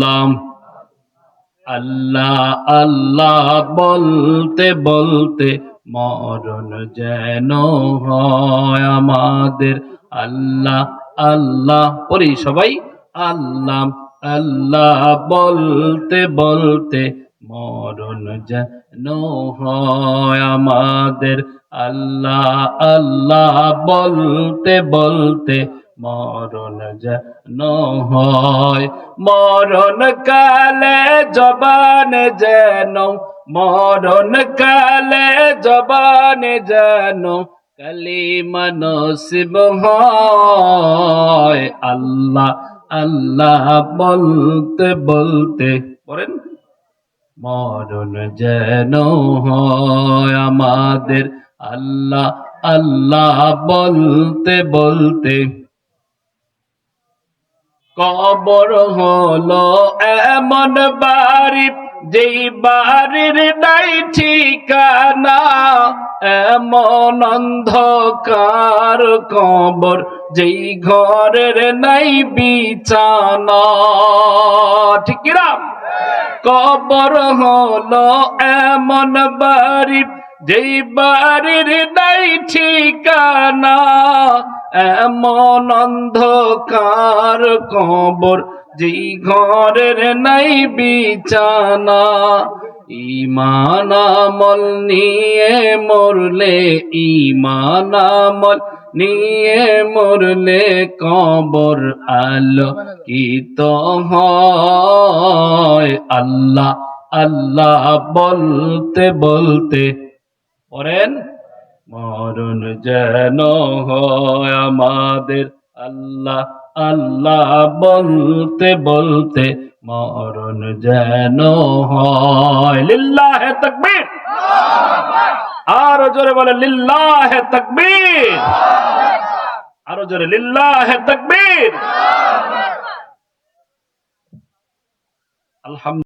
আল্লাহ আল্লাহ আল্লাহ বলতে বলতে মরণ যেন হয় আমাদের। আল্লাহ আল্লাহ, পড়ি সবাই, আল্লাহ আল্লাহ বলতে বলতে মরণ যেন হয় আমাদের। আল্লাহ আল্লাহ বলতে বলতে মরণ যেন হয়। মরণ কালে জবান যেন, মরণ কালে জবান যেন কালিমা নসিব হয়। আল্লাহ আল্লাহ বলতে বলতে বলেন মরণ যেন হয় আমাদের, আল্লাহ আল্লাহ বলতে বলতে কবর হলো এমন বাড়ি, যেই বাড়ির নাই ঠিকানা। এমন অন্ধকার কবর, যেই ঘরের নাই বিছানা। ঠিক কবর হলো এমন বাড়ি, যেই বাড়ির নাই ঠিকানা। এমন অন্ধকার কবর যেই ঘরের নাই বিছানা। ইমান আমল নিয়ে মরলে ইমান আমল নিয়ে মরলে কবর আলো কি তো হয়। আল্লাহ আল্লাহ বলতে বলতে পড়েন মরণ যেন হয় আমাদের আল্লাহ আল্লাহ বলতে বলতে মরণ যেন হয়। লিল্লাহে তাকবীর। আরও জোরে বলে লিল্লাহে তাকবীর। আরও জোরে, লিল্লাহে তাকবীর। আলহামদুলিল্লাহ।